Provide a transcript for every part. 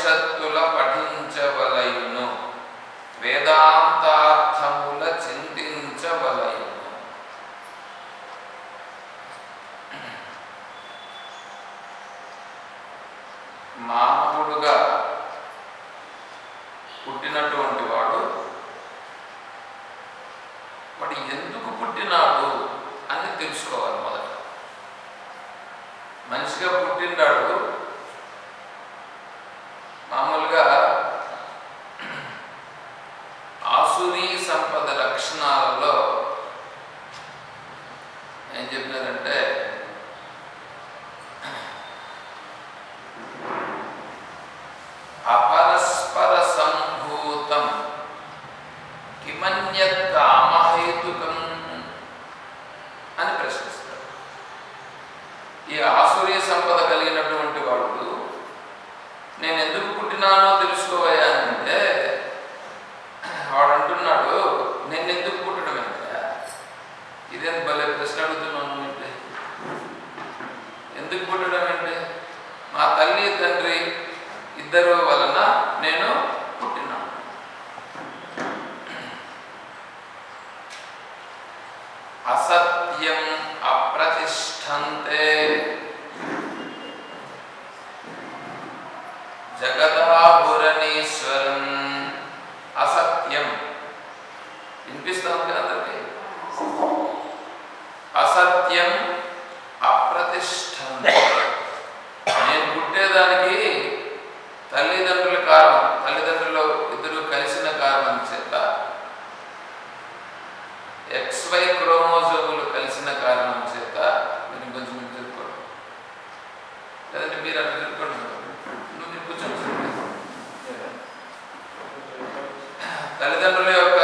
ఉపనిషత్తుల పఠించవలయును. వేదాంతార్థముల చింత ఎక్స్వై క్రోమోజోములు కలిసిన కారణం చేత నేను కొంచెం మీరు లేదంటే మీరు అది తిరుక్కోండి నువ్వు మీరు కూర్చోండి తల్లిదండ్రుల యొక్క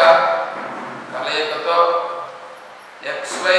కలయికతో ఎక్స్వై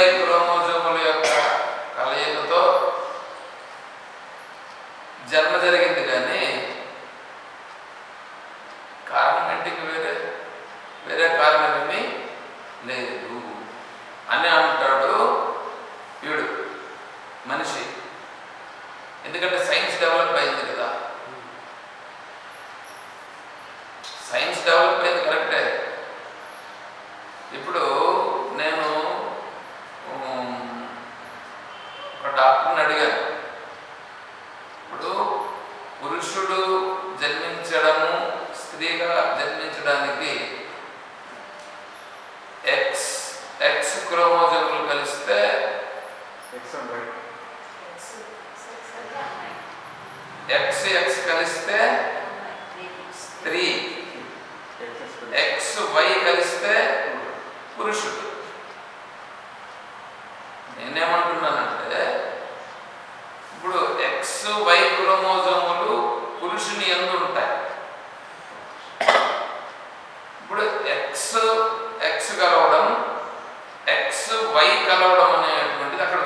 గా జన్మించడానికి ఎక్స్ ఎక్స్ క్రోమోజోములు కలిస్తే ఎక్స్ ఎక్స్ కలిస్తే స్త్రీ. ఎక్స్ వై కలిస్తే పురుషుడు. నేనేమంటున్నానంటే ఇప్పుడు ఎక్స్ వై క్రోమోజోములు పురుషుని ఎందుకు ఇప్పుడు ఎక్స్ ఎక్స్ కలవడం ఎక్స్ వై కలవడం అనేటువంటిది అక్కడ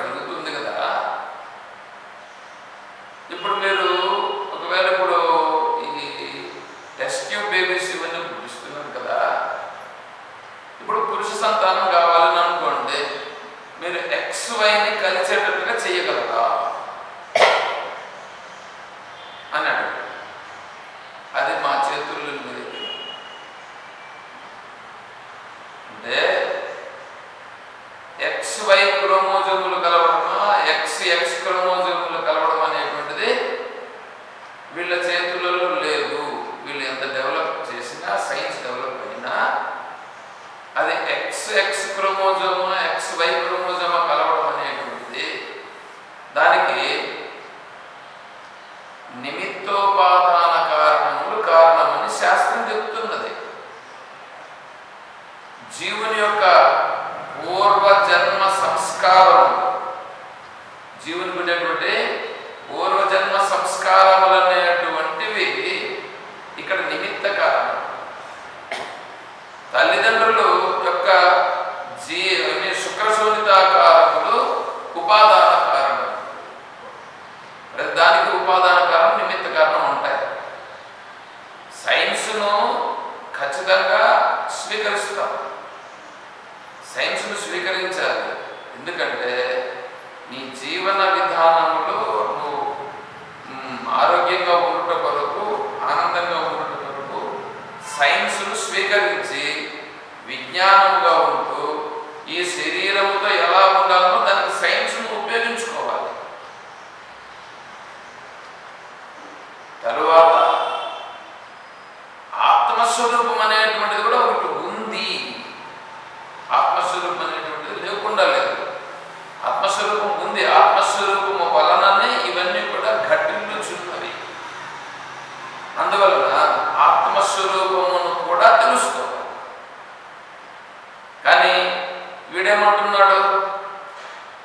ఇక్కడేమంటున్నాడు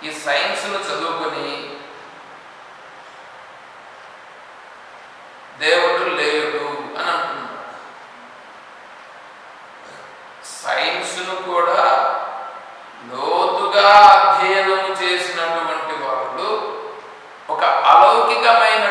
ఈ సైన్స్ను చదువుకొని దేవుడు లేడు అని అంటున్నాడు. సైన్స్ను కూడా లోతుగా అధ్యయనం చేసినటువంటి వాళ్ళు ఒక అలౌకికమైన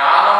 Ja,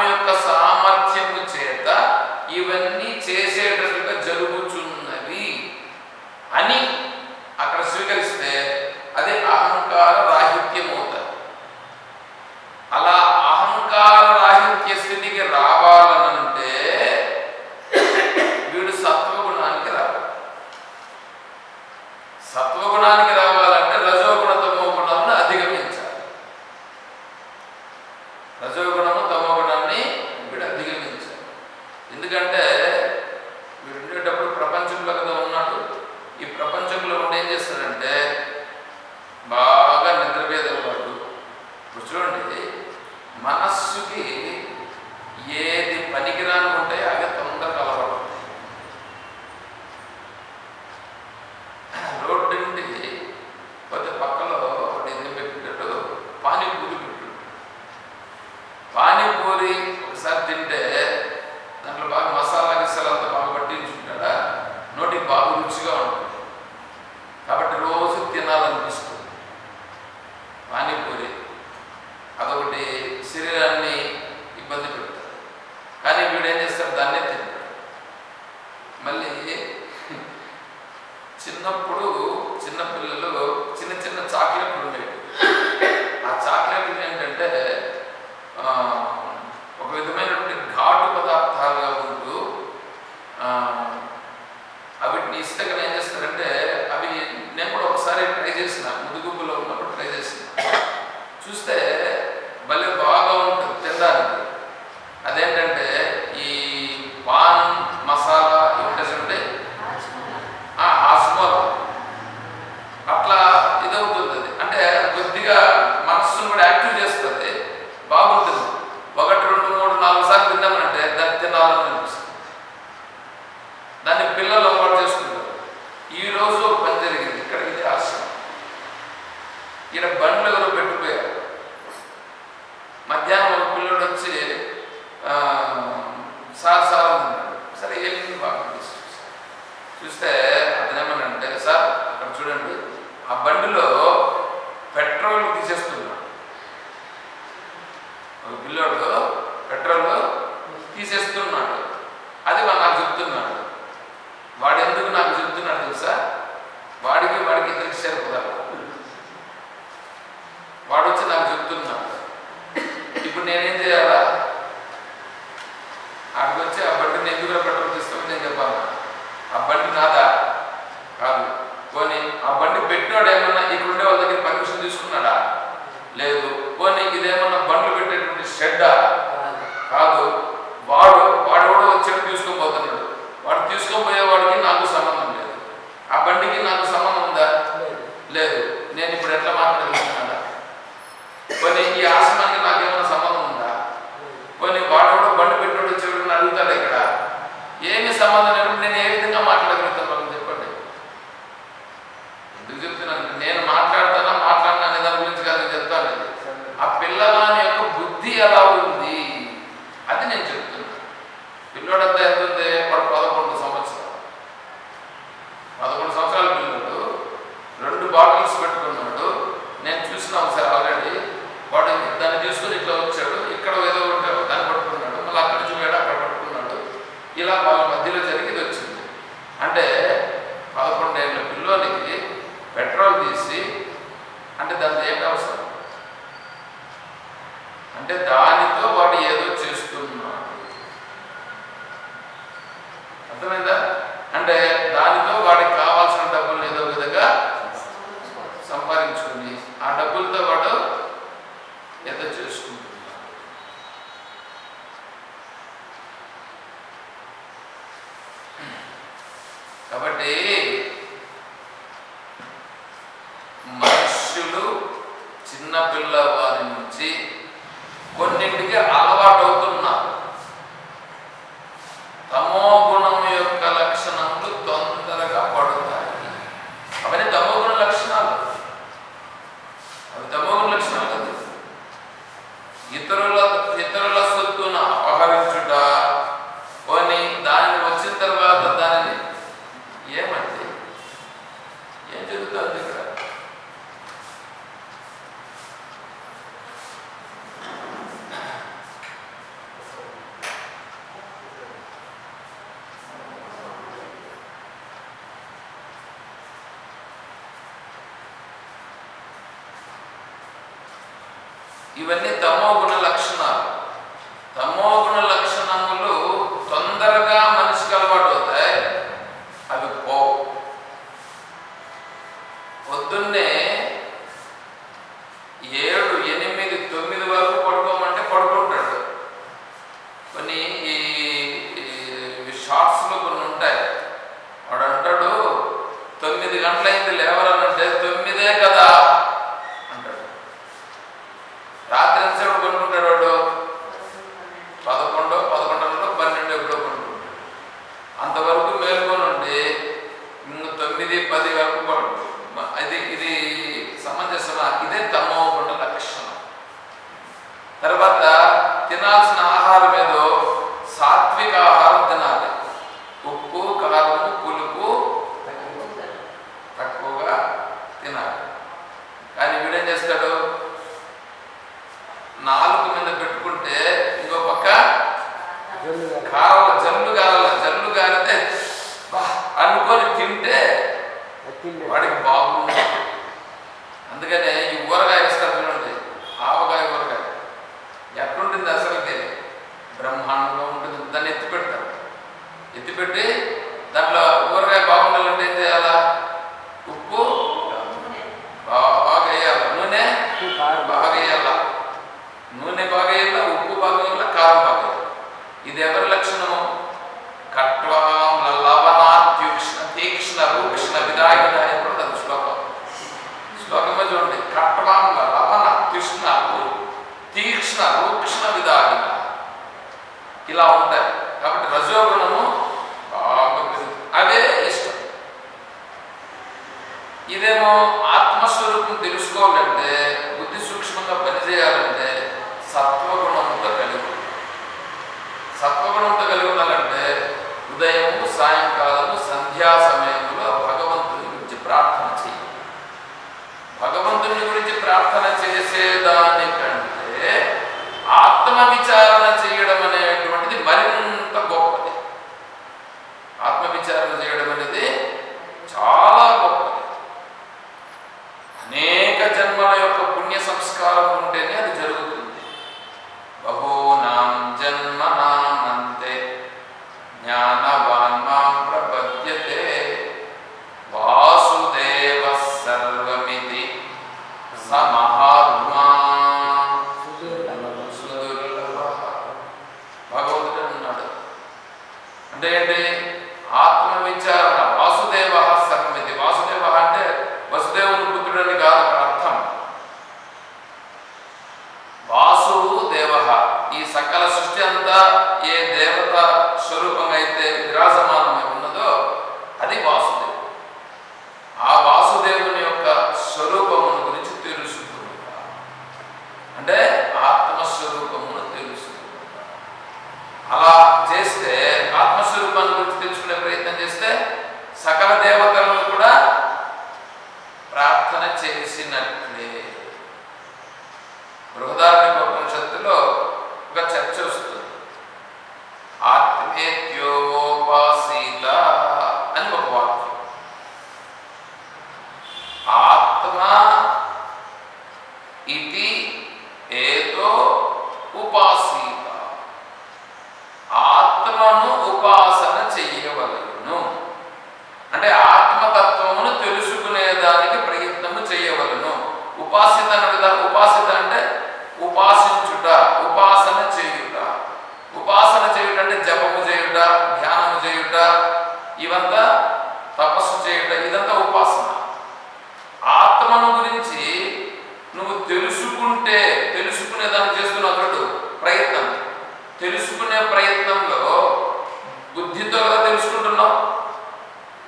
అక్కడికి వచ్చి ఆ బండిని ఎందుకు పెట్రోల్ తీసుకొని నేను చెప్పాను ఆ బండి నాదా? కాదు. పోనీ ఆ బండి పెట్టినాడేమో দিল অনলাইন দিলে ఎత్తిపెట్టి దాంట్లో తెలుసుకోవాలంటే బుద్ధి సూక్ష్మంగా పనిచేయాలంటే సత్వగుణంతో కలిగి. సత్వగుణంతో కలిగి ఉండాలంటే ఉదయము సాయంకాలము సంధ్యా సమయంలో భగవంతుని గురించి ప్రార్థన చేయి భగవంతుని గురించి ప్రార్థన చేసేదానికంటే ఆత్మ విచార గురించి నువ్వు తెలుసుకుంటే తెలుసుకునే దాన్ని చేస్తున్నావు అతడు ప్రయత్నం. తెలుసుకునే ప్రయత్నంలో బుద్ధితో కదా తెలుసుకుంటున్నావు?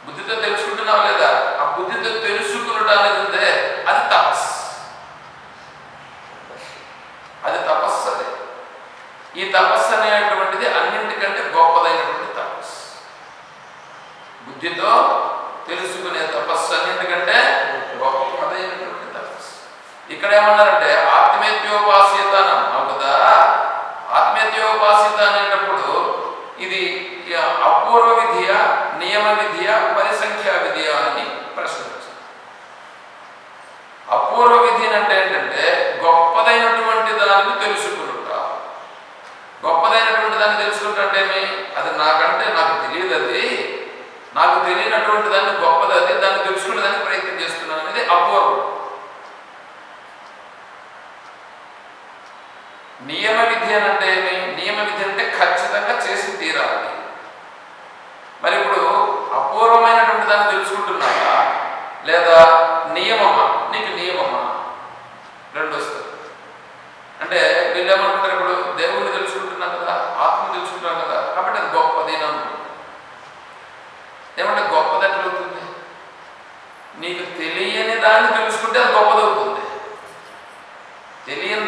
బుద్ధితో తెలుసుకుంటున్నావు లేదా? ఆ బుద్ధితో తెలుసుకునడానికి ఉందే అది తపస్సు. అది తపస్సు అదే. ఈ తపస్సు అనేటువంటిది అన్నింటికంటే గొప్పదైనటువంటి తపస్సు. బుద్ధితో ఇక్కడ ఏమన్నారంటే ఆత్మేత్యోపాసీత కదా? ఆత్మేత్యోపాసీత అనేటప్పుడు ఇది అపూర్వ విధియ నియమ విధియ పరిసంఖ్యా విధియ అని ప్రశ్న అపూర్వ విధి అంటే ఏంటంటే గొప్పదైనటువంటి దానిని తెలుసుకుంట. గొప్పదైనటువంటి దాన్ని తెలుసుకుంటే అది నాకంటే నాకు తెలియదు అది నాకు తెలియదు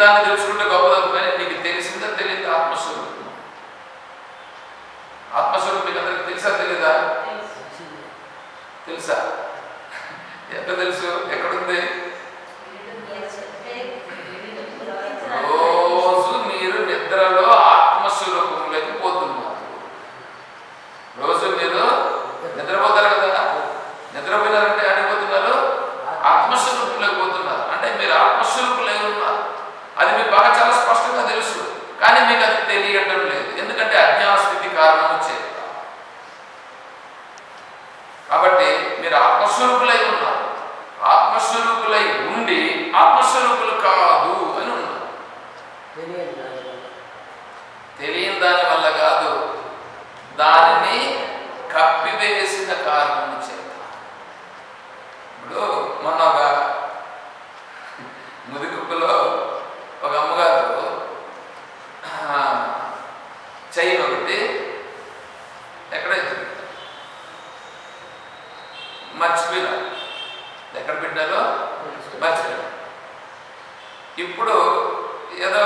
దాన్ని తెలుసుకుంటే గొప్పదం కానీ నీకు తెలిసిందా తెలియదు ఆత్మస్వరూపం? ఆత్మస్వరూపం మీకు అందరికి తెలుసా తెలీదా? తెలుసా. ఎట్లా తెలుసు? ఎక్కడుంది? ఇప్పుడు ఏదో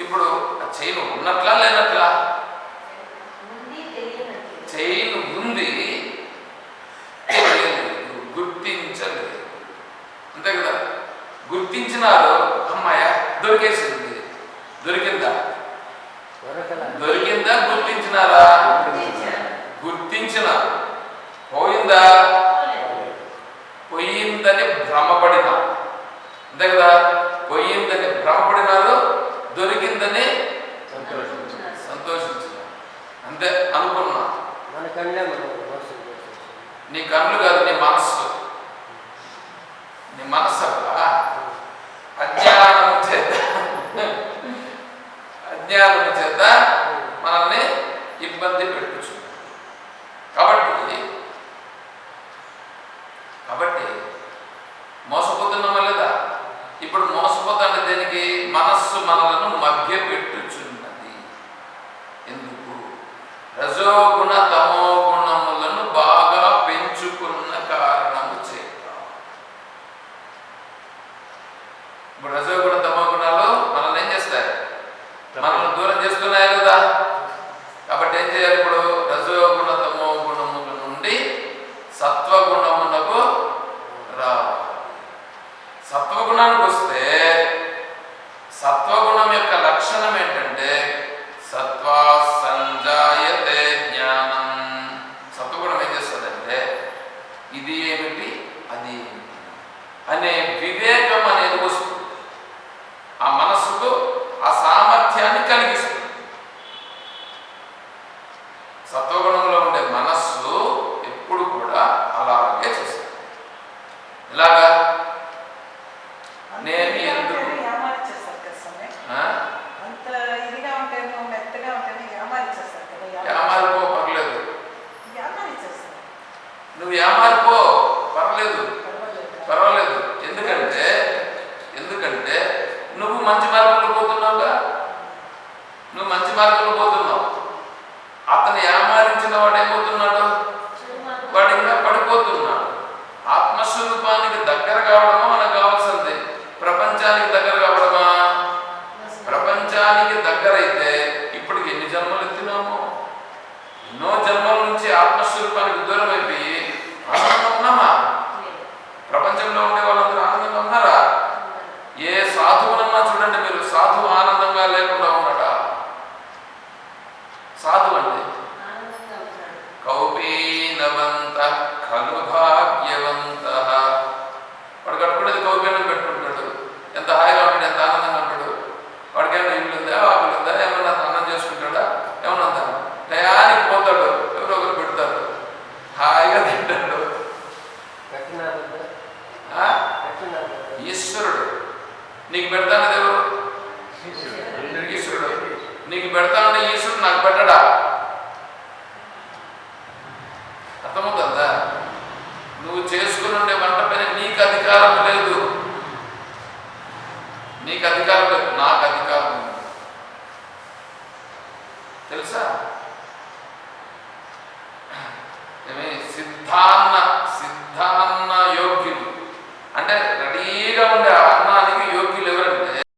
ఇప్పుడు ఆ చైన్ ఉన్నట్లా లేనట్లా? చైన్ ఉంది. గుర్తించలేదు. అంతే కదా? గుర్తించినారు అమ్మాయ దొరికేసింది. దొరికిందా? దొరికిందా గుర్తించినారా? గుర్తించిన పోయిందా? పోయిందని భ్రమపడినా అంతే కదా? పోయిందని భ్రమపడినారు దాన్ని సంతోషించు. అంతే అనుకున్నా. నీ కళ్ళు కాదు నీ మనస్సు. నీ మనస్సు అబ్బా. అజ్ఞానం చేత. అజ్ఞానం చేత మనల్ని ఇబ్బంది పెట్టు. దేనికి మనస్సు మనలను మధ్య పెట్టుచున్నది ఎందుకు? రజోగుణ తమో సాధువు అంటే? కౌపీనవంత ఖలు భాగ్యవంత. వాడు కట్టుకునేది కౌపీనం పెట్టుకుంటాడు. ఎంత హాయిగా ఉంటాడు ఎంత ఆనందంగా ఉంటాడు. వాడికి ఏమైనా ఇల్లు ఉందా ఆకులు ఉందా ఏమన్నా అన్నం చేసుకుంటాడా ఏమన్నా టయానికి పోతాడు ఎవరో ఒకరు పెడతారు. హాయిగా తింటాడు. ఈశ్వరుడు. నీకు పెడతానది ఎవరు? నీకు పెడతానన్న ఈశ్వరుడు నాకు పెట్టడా? అర్థమవుతుందా? నువ్వు చేసుకుని ఉండే వంట పైన నీకు అధికారం లేదు. నీకు అధికారం లేదు. నాకు అధికారం లేదు. తెలుసా? సిద్ధాన్న సిద్ధాన్న యోగ్యులు. అంటే రెడీగా ఉండే అన్న